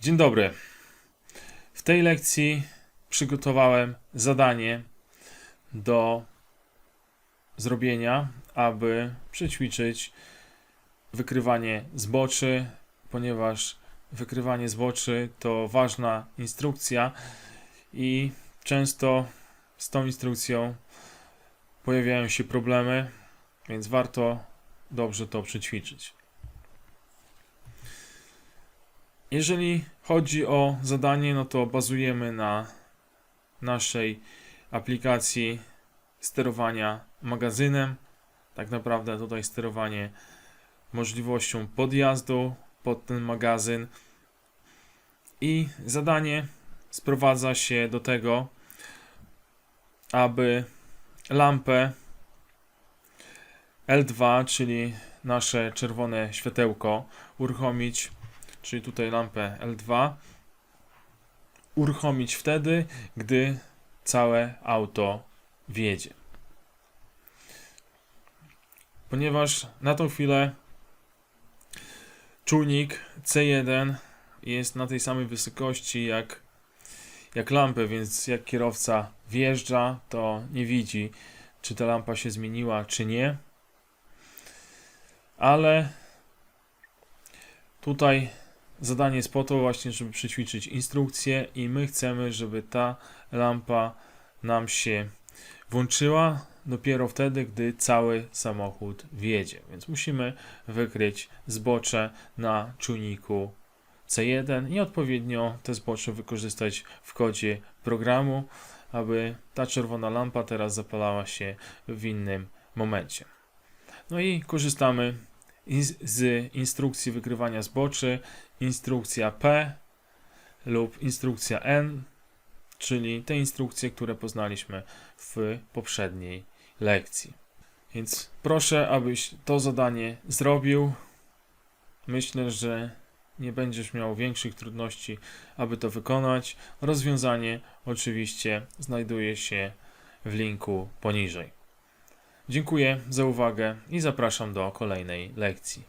Dzień dobry. W tej lekcji przygotowałem zadanie do zrobienia, aby przećwiczyć wykrywanie zboczy, ponieważ wykrywanie zboczy to ważna instrukcja i często z tą instrukcją pojawiają się problemy, więc warto dobrze to przećwiczyć. Jeżeli chodzi o zadanie, no to bazujemy na naszej aplikacji sterowania magazynem. Tak naprawdę tutaj sterowanie możliwością podjazdu pod ten magazyn. I zadanie sprowadza się do tego, aby lampę L2, czyli nasze czerwone światełko, uruchomić czyli tutaj lampę L2, uruchomić wtedy, gdy całe auto wjedzie. Ponieważ na tą chwilę czujnik C1 jest na tej samej wysokości jak, jak lampy, więc jak kierowca wjeżdża, to nie widzi, czy ta lampa się zmieniła, czy nie. Ale tutaj zadanie jest po to właśnie, żeby przećwiczyć instrukcję i my chcemy, żeby ta lampa nam się włączyła dopiero wtedy, gdy cały samochód wjedzie. Więc musimy wykryć zbocze na czujniku C1 i odpowiednio te zbocze wykorzystać w kodzie programu, aby ta czerwona lampa teraz zapalała się w innym momencie. No i korzystamy z instrukcji wykrywania zboczy, instrukcja P lub instrukcja N, czyli te instrukcje, które poznaliśmy w poprzedniej lekcji. Więc proszę, abyś to zadanie zrobił. Myślę, że nie będziesz miał większych trudności, aby to wykonać. Rozwiązanie oczywiście znajduje się w linku poniżej. Dziękuję za uwagę i zapraszam do kolejnej lekcji.